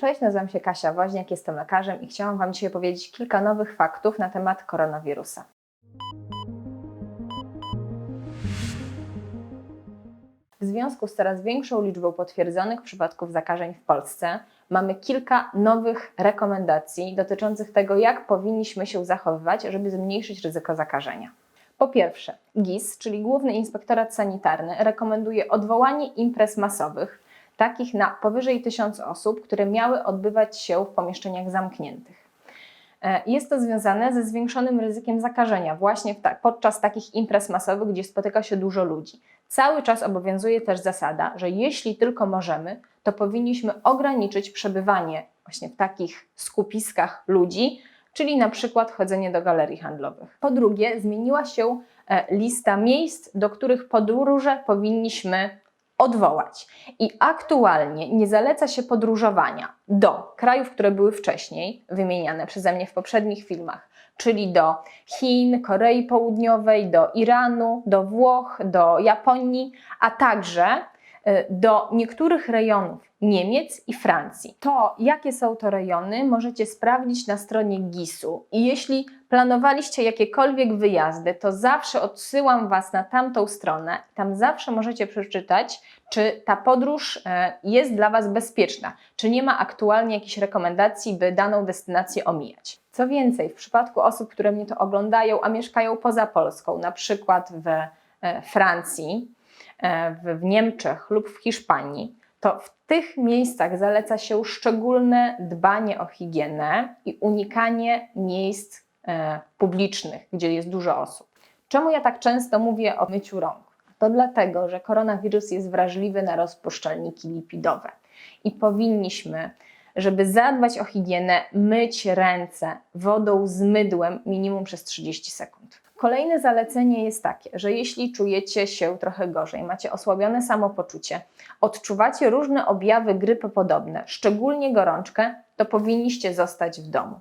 Cześć, nazywam się Kasia Woźniak, jestem lekarzem i chciałam Wam dzisiaj powiedzieć kilka nowych faktów na temat koronawirusa. W związku z coraz większą liczbą potwierdzonych przypadków zakażeń w Polsce, mamy kilka nowych rekomendacji dotyczących tego, jak powinniśmy się zachowywać, żeby zmniejszyć ryzyko zakażenia. Po pierwsze, GIS, czyli Główny Inspektorat Sanitarny, rekomenduje odwołanie imprez masowych, takich na powyżej 1000 osób, które miały odbywać się w pomieszczeniach zamkniętych. E, Jest to związane ze zwiększonym ryzykiem zakażenia właśnie podczas takich imprez masowych, gdzie spotyka się dużo ludzi. Cały czas obowiązuje też zasada, że jeśli tylko możemy, to powinniśmy ograniczyć przebywanie właśnie w takich skupiskach ludzi, czyli na przykład chodzenie do galerii handlowych. Po drugie, zmieniła się e, lista miejsc, do których podróże powinniśmy odwołać. I aktualnie nie zaleca się podróżowania do krajów, które były wcześniej wymieniane przeze mnie w poprzednich filmach, czyli do Chin, Korei Południowej, do Iranu, do Włoch, do Japonii, a także do niektórych rejonów Niemiec i Francji. To, jakie są to rejony, możecie sprawdzić na stronie GIS-u. I jeśli planowaliście jakiekolwiek wyjazdy, to zawsze odsyłam Was na tamtą stronę. Tam zawsze możecie przeczytać, czy ta podróż e, jest dla Was bezpieczna, czy nie ma aktualnie jakichś rekomendacji, by daną destynację omijać. Co więcej, w przypadku osób, które mnie to oglądają, a mieszkają poza Polską, na przykład w e, Francji, e, w w Niemczech lub w Hiszpanii, to w tych miejscach zaleca się szczególne dbanie o higienę i unikanie miejsc e, publicznych, gdzie jest dużo osób. Czemu ja tak często mówię o myciu rąk? To dlatego, że koronawirus jest wrażliwy na rozpuszczalniki lipidowe i powinniśmy, żeby zadbać o higienę, myć ręce wodą z mydłem minimum przez 30 sekund. Kolejne zalecenie jest takie, że jeśli czujecie się trochę gorzej, macie osłabione samopoczucie, odczuwacie różne objawy grypy podobne, szczególnie gorączkę, to powinniście zostać w domu.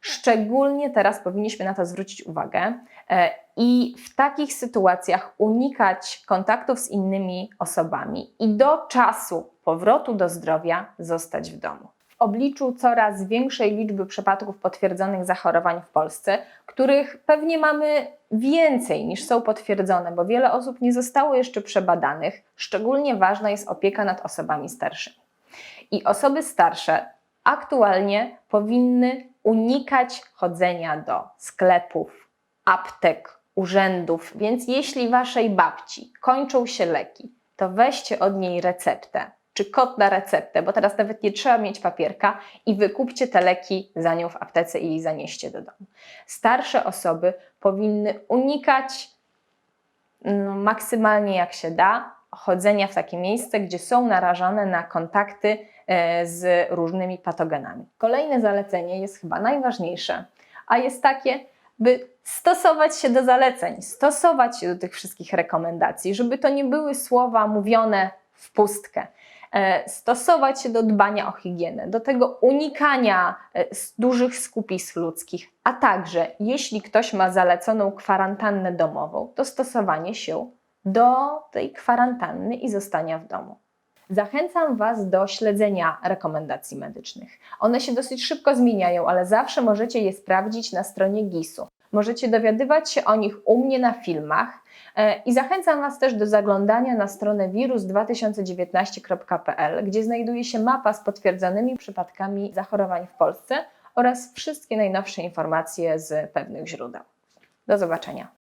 Szczególnie teraz powinniśmy na to zwrócić uwagę e, i w takich sytuacjach unikać kontaktów z innymi osobami i do czasu powrotu do zdrowia zostać w domu. W obliczu coraz większej liczby przypadków potwierdzonych zachorowań w Polsce, których pewnie mamy więcej niż są potwierdzone, bo wiele osób nie zostało jeszcze przebadanych, szczególnie ważna jest opieka nad osobami starszymi. I osoby starsze aktualnie powinny unikać chodzenia do sklepów, aptek, urzędów, więc jeśli waszej babci kończą się leki, to weźcie od niej receptę czy kod na receptę, bo teraz nawet nie trzeba mieć papierka i wykupcie te leki za nią w aptece i zanieście do domu. Starsze osoby powinny unikać no, maksymalnie jak się da chodzenia w takie miejsce, gdzie są narażone na kontakty e, z różnymi patogenami. Kolejne zalecenie jest chyba najważniejsze, a jest takie, by stosować się do zaleceń, stosować się do tych wszystkich rekomendacji, żeby to nie były słowa mówione w pustkę. E, Stosować się do dbania o higienę, do tego unikania e, dużych skupisk ludzkich, a także jeśli ktoś ma zaleconą kwarantannę domową, to stosowanie się do tej kwarantanny i zostania w domu. Zachęcam Was do śledzenia rekomendacji medycznych. One się dosyć szybko zmieniają, ale zawsze możecie je sprawdzić na stronie GIS-u. Możecie dowiadywać się o nich u mnie na filmach e, i zachęcam Was też do zaglądania na stronę wirus2019.pl, gdzie znajduje się mapa z potwierdzonymi przypadkami zachorowań w Polsce oraz wszystkie najnowsze informacje z pewnych źródeł. Do zobaczenia.